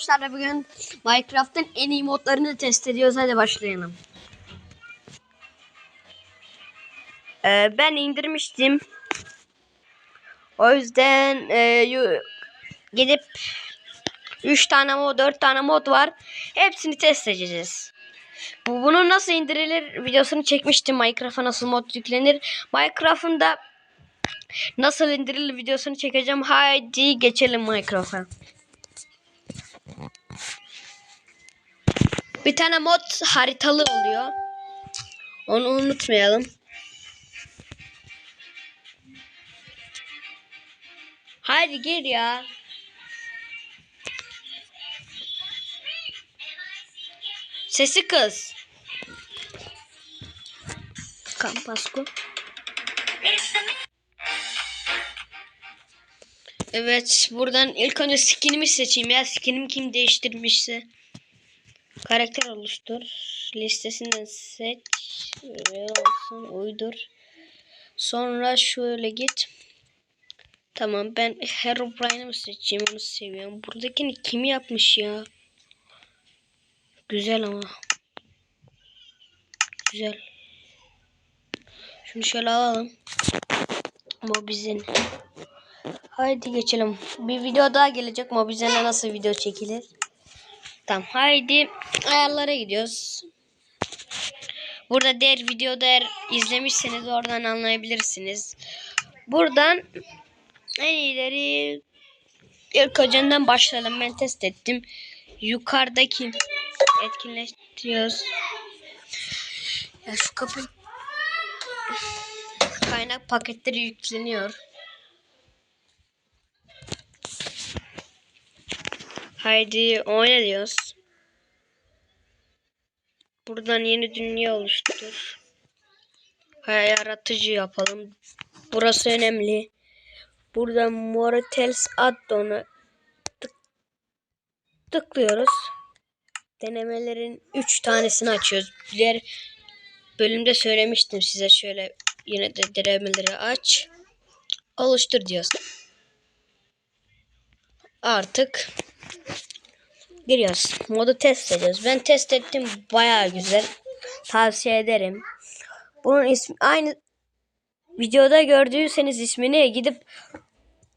arkadaşlar bugün Minecraft'ın en iyi modlarını test ediyoruz. Hadi başlayalım. Ee, ben indirmiştim. O yüzden e, gidip 3 tane mod, 4 tane mod var. Hepsini test edeceğiz. Bu bunun nasıl indirilir videosunu çekmiştim. Minecraft'a nasıl mod yüklenir. Minecraft'ın da nasıl indirilir videosunu çekeceğim. Haydi geçelim Minecraft'a. Bir tane mod haritalı oluyor. Onu unutmayalım. Haydi gir ya. Sesi kız. Kampasko. Evet buradan ilk önce skinimi seçeyim ya. Skinim kim değiştirmişse. Karakter oluştur. Listesinden seç. Olsun uydur. Sonra şöyle git. Tamam ben Herobrine'ı seçeyim onu seviyorum. Buradakini kim yapmış ya? Güzel ama. Güzel. Şunu şöyle alalım. Mobizin. Haydi geçelim. Bir video daha gelecek. Mobizen'e nasıl video çekilir? Tamam haydi ayarlara gidiyoruz. Burada diğer videoda eğer izlemişseniz oradan anlayabilirsiniz. Buradan en iyileri ilk önceden başlayalım. Ben test ettim. Yukarıdaki etkinleştiriyoruz. Ya şu kapı kaynak paketleri yükleniyor. Haydi oyna. Buradan yeni dünya oluştur. Yaratıcı yapalım. Burası önemli. Buradan Mortals addon'u tık, tıklıyoruz. Denemelerin 3 tanesini açıyoruz. Diğer bölümde söylemiştim size şöyle yine de denemeleri aç. Oluştur diyoruz. Artık giriyoruz. Modu test ediyoruz. Ben test ettim. Bayağı güzel. Tavsiye ederim. Bunun ismi aynı videoda gördüyseniz ismini gidip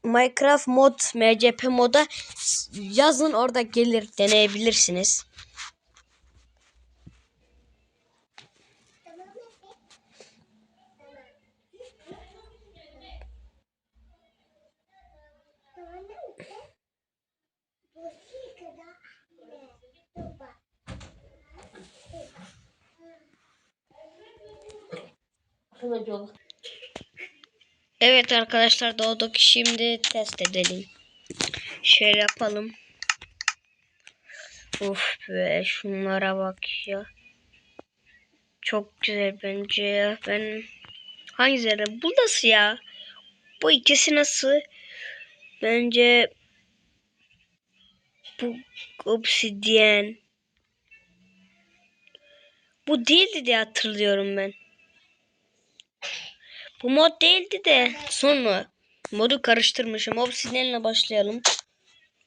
Minecraft mod MCP moda yazın orada gelir deneyebilirsiniz. Evet arkadaşlar doğduk. Şimdi test edelim. Şöyle yapalım. Uf be şunlara bak ya. Çok güzel bence ya. Ben hangileri? Bu nasıl ya? Bu ikisi nasıl? Bence bu obsidyen. Bu değildi diye hatırlıyorum ben. Bu mod değildi de sonra modu karıştırmışım. Obsidian'la başlayalım.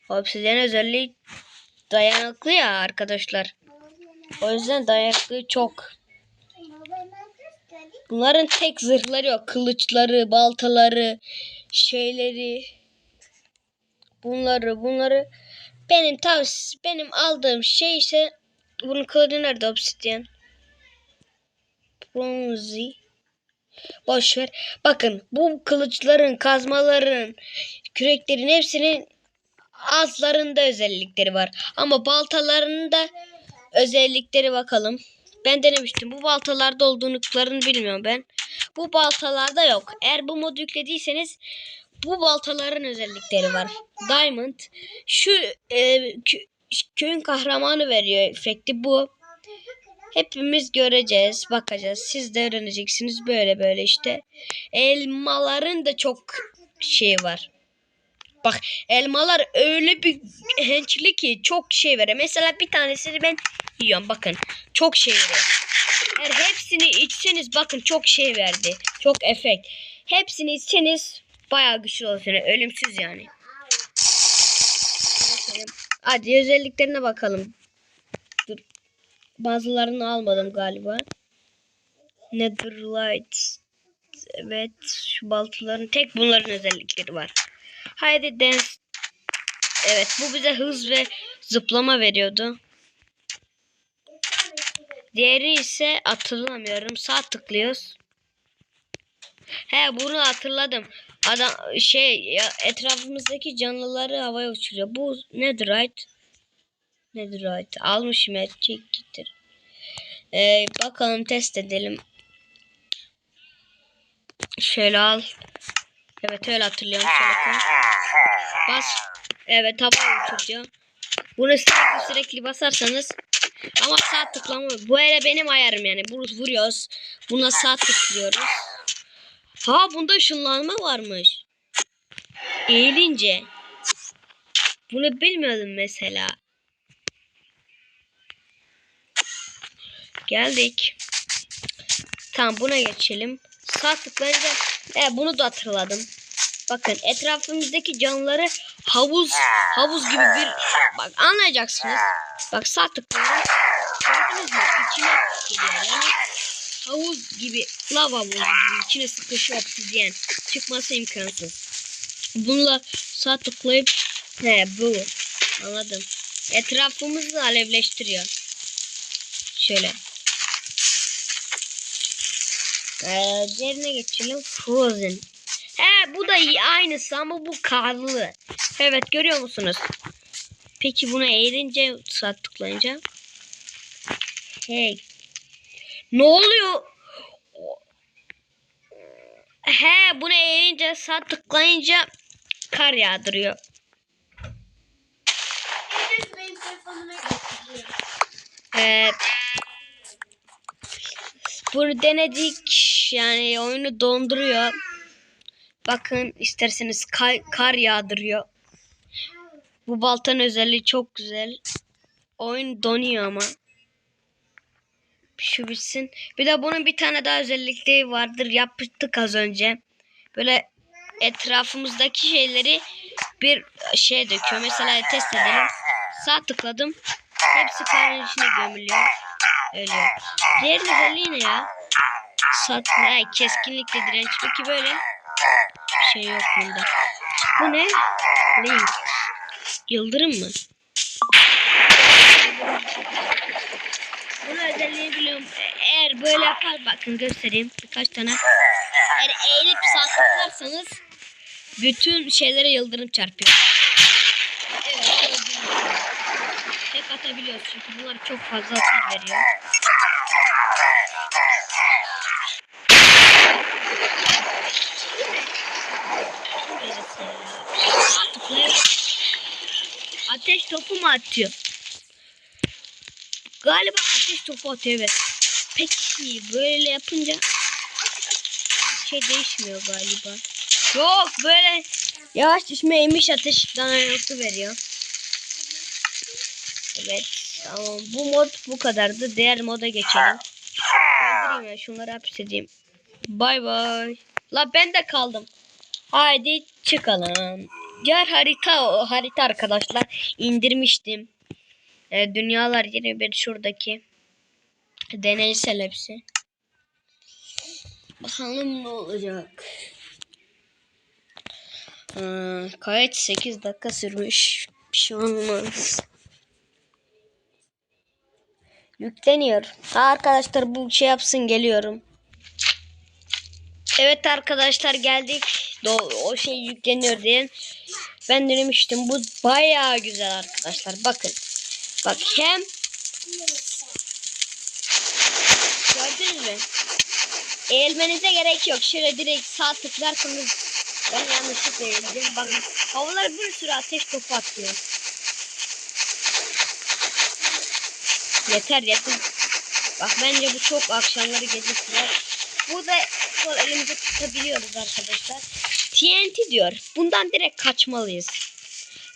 Obsidian özelliği dayanıklı ya arkadaşlar. O yüzden dayanıklı çok. Bunların tek zırhları yok. Kılıçları, baltaları, şeyleri. Bunları, bunları. Benim tavs benim aldığım şey ise bunun kılıcı nerede obsidian? Bronzy. Boş ver. Bakın bu kılıçların, kazmaların, küreklerin hepsinin azlarında özellikleri var. Ama baltalarının da özellikleri bakalım. Ben denemiştim. Bu baltalarda olduğunu bilmiyorum ben. Bu baltalarda yok. Eğer bu modu yüklediyseniz bu baltaların özellikleri var. Diamond. Şu e, kö- köyün kahramanı veriyor efekti bu. Hepimiz göreceğiz, bakacağız. Siz de öğreneceksiniz böyle böyle işte. Elmaların da çok şey var. Bak elmalar öyle bir hençli ki çok şey veriyor. Mesela bir tanesini ben yiyorum bakın. Çok şey veriyor. Eğer hepsini içseniz bakın çok şey verdi. Çok efekt. Hepsini içseniz bayağı güçlü olur. Yani ölümsüz yani. Hadi özelliklerine bakalım. Bazılarını almadım galiba. Netherlight. Evet. Şu baltaların tek bunların özellikleri var. Haydi dance. Evet bu bize hız ve zıplama veriyordu. Diğeri ise hatırlamıyorum. Sağ tıklıyoruz. He bunu hatırladım. Adam şey ya, etrafımızdaki canlıları havaya uçuruyor. Bu nedir right? Right? Almışım et. Çek getir. Ee, bakalım test edelim. Şöyle al. Evet öyle hatırlıyorum. Bas. Evet havaya uçuruyor. Bunu sürekli sürekli basarsanız ama sağ tıklama. Bu hele benim ayarım yani. Bunu vuruyoruz. Buna sağ tıklıyoruz. Ha bunda ışınlanma varmış. Eğilince. Bunu bilmiyordum mesela. Geldik. Tamam buna geçelim. Sağ tıklayınca e, bunu da hatırladım. Bakın etrafımızdaki canlıları havuz havuz gibi bir bak anlayacaksınız. Bak sağ tıklıyorum. Gördünüz mü? İçine gidiyor. Yani havuz gibi lava havuzu gibi içine sıkışıyor obsidyen. Çıkması imkansız. Bununla sağ tıklayıp he bu anladım. Etrafımızı alevleştiriyor. Şöyle. Ee, diğerine geçelim. Frozen. He bu da iyi, aynısı ama bu karlı. Evet görüyor musunuz? Peki bunu eğilince tıklayınca. Hey. Ne oluyor? He bunu eğilince tıklayınca kar yağdırıyor. Evet. Bunu denedik. Yani oyunu donduruyor. Bakın isterseniz kar, kar yağdırıyor. Bu baltanın özelliği çok güzel. Oyun donuyor ama. Şu bitsin. Bir de bunun bir tane daha özellikleri vardır. Yaptık az önce. Böyle etrafımızdaki şeyleri bir şey döküyor. Mesela test edelim. Sağ tıkladım. Hepsi karın içine gömülüyor. Öyle. Diğer özelliği ne ya? Sat, ha, keskinlikle direnç. Peki böyle bir şey yok bunda. Bu ne? Link. Yıldırım mı? Bunu özelliği biliyorum. Eğer böyle yapar bakın göstereyim birkaç tane. Eğer eğilip sağ tıklarsanız bütün şeylere yıldırım çarpıyor. Evet. gördüğünüz gibi. Tek atabiliyoruz çünkü bunlar çok fazla hasar veriyor. Ateş topu mu atıyor? Galiba ateş topu atıyor evet. Peki böyle yapınca şey değişmiyor galiba. Yok böyle yavaş düşme emiş ateş danayotı veriyor. Evet tamam bu mod bu kadardı. Diğer moda geçelim. Öldüreyim ya şunları hapsedeyim. Bay bay. La ben de kaldım. Haydi çıkalım. Diğer harita harita arkadaşlar indirmiştim. Ee, dünyalar 21 şuradaki. Deneysel hepsi. Bakalım ne olacak. Ee, kayıt 8 dakika sürmüş. Bir şey olmaz. Yükleniyor. Ha arkadaşlar bu şey yapsın geliyorum. Evet arkadaşlar geldik. Do- o şey yükleniyor diye. Ben denemiştim. Bu bayağı güzel arkadaşlar. Bakın. Bak hem gördünüz mü? Eğilmenize gerek yok. Şöyle direkt sağ tıklarsanız ben yanlışlıkla eğildim. Bakın havalar bir sürü ateş topu atıyor. Yeter yeter. Bak bence bu çok akşamları gece sürer. Bu da sol elimize tutabiliyoruz arkadaşlar. TNT diyor. Bundan direkt kaçmalıyız.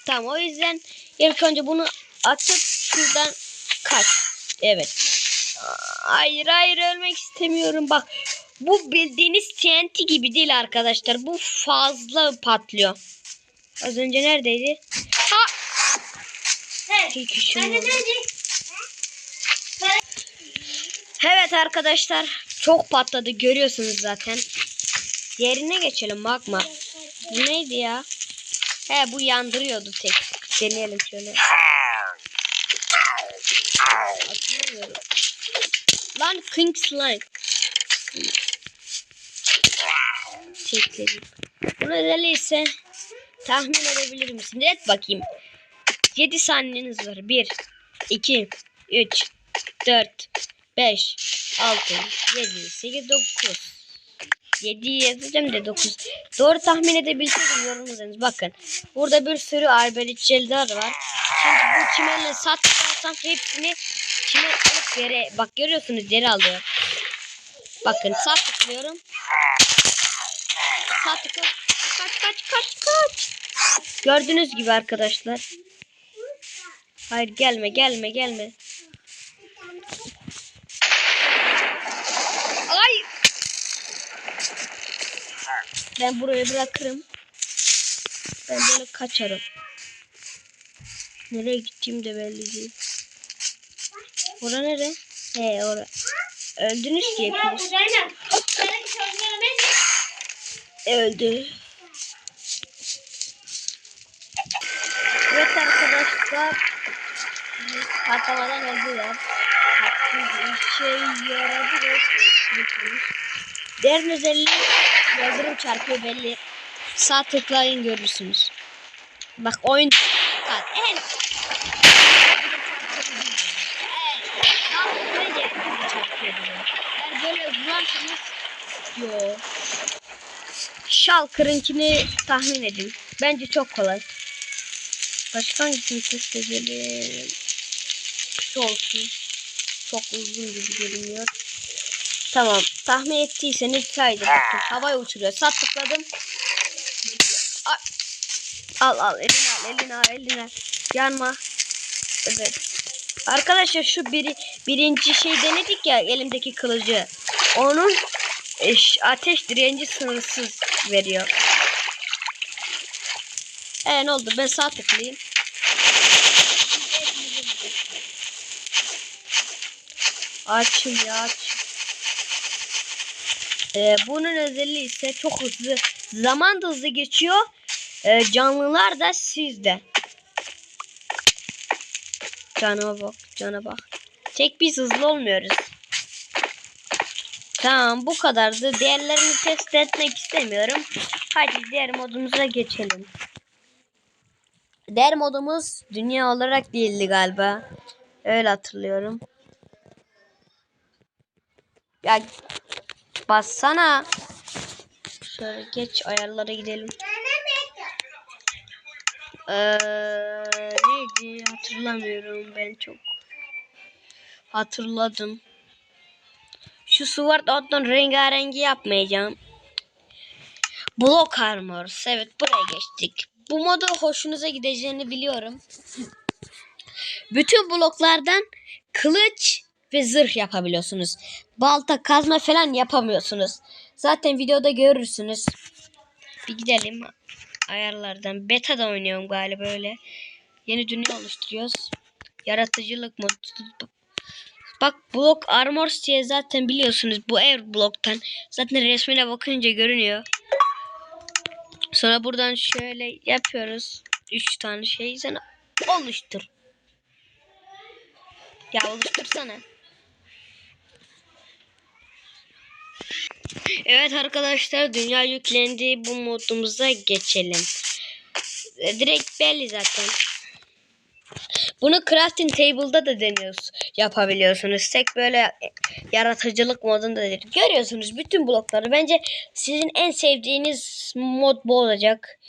Tamam o yüzden ilk önce bunu atıp şuradan kaç. Evet. Hayır hayır ölmek istemiyorum. Bak bu bildiğiniz TNT gibi değil arkadaşlar. Bu fazla patlıyor. Az önce neredeydi? Ha! Hey. Sen de oldu. Evet arkadaşlar çok patladı görüyorsunuz zaten. Diğerine geçelim magma. Bu neydi ya? He bu yandırıyordu tek. Deneyelim şöyle. Hatırlamıyorum. Lan King Slime. Çekledim. Bunun özelliği ise tahmin edebilir misin? Et bakayım. 7 saniyeniz var. 1, 2, 3, 4, 5, 6, 7, 8, 9. 7 yazacağım da 9. Doğru tahmin edebilseydim yorumlarınız. Bakın. Burada bir sürü arbeletçiler var. Şimdi bu çimenle sattırsam hepsini çimen alıp yere bak görüyorsunuz yere alıyor. Bakın sağ tıklıyorum. Sağ tıkla. Kaç kaç kaç kaç. Gördüğünüz gibi arkadaşlar. Hayır gelme gelme gelme. Ben burayı bırakırım. Ben böyle kaçarım. Nereye gittiğim de belli değil. Ora nere? He ora. Öldünüz ki hepiniz. ne? Öldü. Evet arkadaşlar. Patlamadan öldüler. Hakkı işe yaradı ve Derin özelliği yıldırım çarpıyor belli. Sağ tıklayın görürsünüz. Bak oyun Bak, en Eğer böyle vurarsanız Yo. Shulker'ınkini tahmin edin. Bence çok kolay. Başka hangisini test edelim? Şu olsun. Çok uzun gibi görünüyor. Tamam. Tahmin ettiyseniz kaydı. Bakın havaya uçuruyor. Sat tıkladım. Al al elini al elini al elini al. Yanma. Evet. Arkadaşlar şu biri, birinci şey denedik ya elimdeki kılıcı. Onun eş, ateş direnci sınırsız veriyor. E ne oldu? Ben sağ tıklayayım. Açım ya aç. Ee, bunun özelliği ise çok hızlı. Zaman da hızlı geçiyor. Ee, canlılar da sizde. Cana bak, cana bak. Tek biz hızlı olmuyoruz. Tamam bu kadardı. Diğerlerini test etmek istemiyorum. Hadi diğer modumuza geçelim. Diğer modumuz dünya olarak değildi galiba. Öyle hatırlıyorum. Ya bassana. Şöyle geç ayarlara gidelim. Ee, neydi hatırlamıyorum ben çok. Hatırladım. Şu Sword Art'ın rengarengi yapmayacağım. Block Armors. Evet buraya geçtik. Bu modu hoşunuza gideceğini biliyorum. Bütün bloklardan kılıç ve zırh yapabiliyorsunuz. Balta, kazma falan yapamıyorsunuz. Zaten videoda görürsünüz. Bir gidelim ayarlardan. Beta'da oynuyorum galiba öyle. Yeni dünya oluşturuyoruz. Yaratıcılık modu. Bak blok armors diye zaten biliyorsunuz bu ev bloktan. Zaten resmine bakınca görünüyor. Sonra buradan şöyle yapıyoruz. Üç tane şey sen oluştur. Ya oluştursana. Evet arkadaşlar dünya yüklendi. Bu modumuza geçelim. E, Direkt belli zaten. Bunu crafting table'da da deniyoruz. Yapabiliyorsunuz. Tek böyle yaratıcılık modunda değil. Görüyorsunuz bütün blokları. Bence sizin en sevdiğiniz mod bu olacak.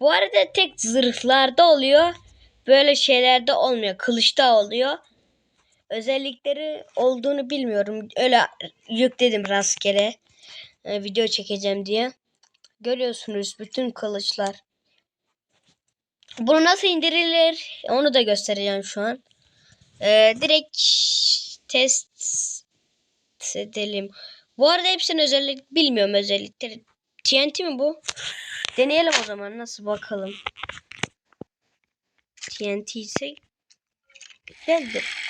Bu arada tek zırhlarda oluyor. Böyle şeylerde olmuyor. Kılıçta oluyor. Özellikleri olduğunu bilmiyorum. Öyle yükledim rastgele. e, video çekeceğim diye. Görüyorsunuz bütün kılıçlar. Bunu nasıl indirilir onu da göstereceğim şu an. Ee, direkt test edelim. Bu arada hepsinin özellik bilmiyorum özellikleri. TNT mi bu? Deneyelim o zaman nasıl bakalım. TNT ise Güzeldir.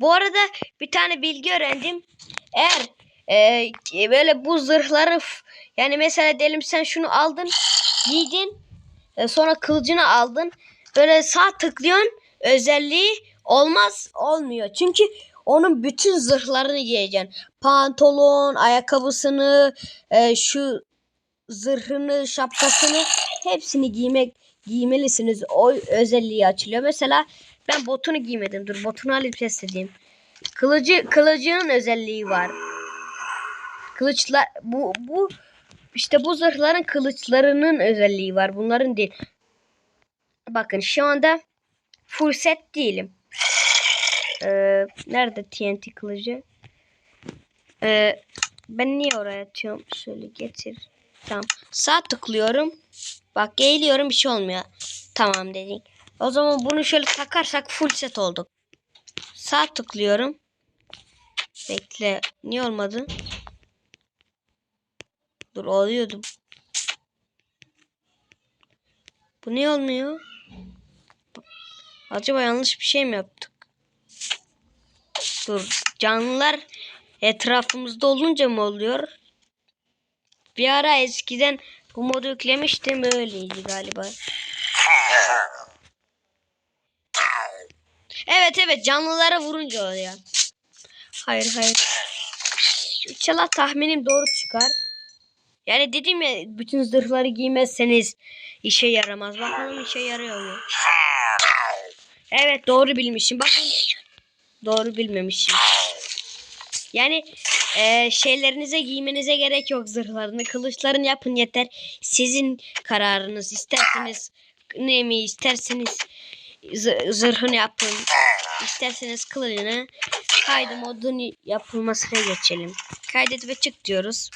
Bu arada bir tane bilgi öğrendim. Eğer e, böyle bu zırhları yani mesela diyelim sen şunu aldın giydin e, sonra kılıcını aldın böyle sağ tıklıyorsun özelliği olmaz olmuyor. Çünkü onun bütün zırhlarını giyeceksin. Pantolon, ayakkabısını, e, şu zırhını, şapkasını hepsini giymek giymelisiniz. O özelliği açılıyor. Mesela ben botunu giymedim. Dur botunu alayım test edeyim. Kılıcı kılıcının özelliği var. Kılıçlar bu bu işte bu zırhların kılıçlarının özelliği var. Bunların değil. Bakın şu anda full set değilim. Ee, nerede TNT kılıcı? Ee, ben niye oraya atıyorum? Şöyle getir. Tamam. Sağ tıklıyorum. Bak geliyorum bir şey olmuyor. Tamam dedik. O zaman bunu şöyle takarsak full set olduk. Sağ tıklıyorum. Bekle. Niye olmadı? Dur oluyordum. Bu niye olmuyor? Acaba yanlış bir şey mi yaptık? Dur. Canlılar etrafımızda olunca mı oluyor? Bir ara eskiden bu modu yüklemiştim öyleydi galiba. Evet evet canlılara vurunca oluyor. Hayır hayır. İnşallah tahminim doğru çıkar. Yani dedim ya bütün zırhları giymezseniz işe yaramaz. Bakalım işe yarıyor mu? Evet doğru bilmişim. Bakın doğru bilmemişim. Yani eee, şeylerinize giymenize gerek yok zırhlarını. Kılıçlarını yapın yeter. Sizin kararınız. İsterseniz ne mi isterseniz zırhını yapın. İsterseniz kılıcını kaydı modun yapılmasına geçelim. Kaydet ve çık diyoruz.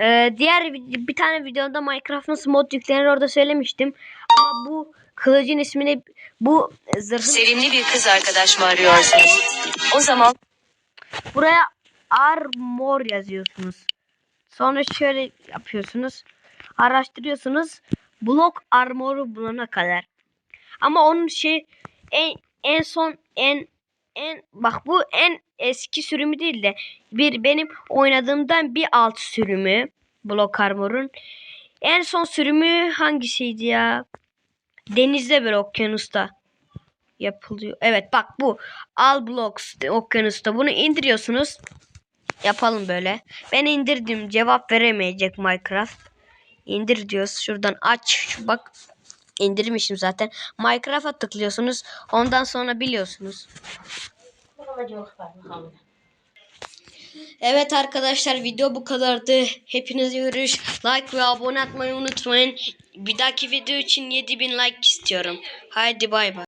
Ee, diğer vid- bir tane videoda Minecraft nasıl mod yüklenir orada söylemiştim. Ama bu kılıcın ismini bu zırhın Sevimli bir kız arkadaş mı arıyorsunuz? O zaman Buraya armor yazıyorsunuz. Sonra şöyle yapıyorsunuz. Araştırıyorsunuz. Blok armoru bulana kadar. Ama onun şey en, en son en en bak bu en eski sürümü değil de bir benim oynadığımdan bir alt sürümü blok armorun. En son sürümü hangisiydi ya? Denizde böyle okyanusta yapılıyor. Evet bak bu. All Blocks Okyanus'ta. Bunu indiriyorsunuz. Yapalım böyle. Ben indirdim. Cevap veremeyecek Minecraft. İndir diyoruz. Şuradan aç. Şu bak. İndirmişim zaten. Minecraft'a tıklıyorsunuz. Ondan sonra biliyorsunuz. Evet arkadaşlar video bu kadardı. Hepinize görüş. Like ve abone atmayı unutmayın. Bir dahaki video için 7000 like istiyorum. Haydi bay bay.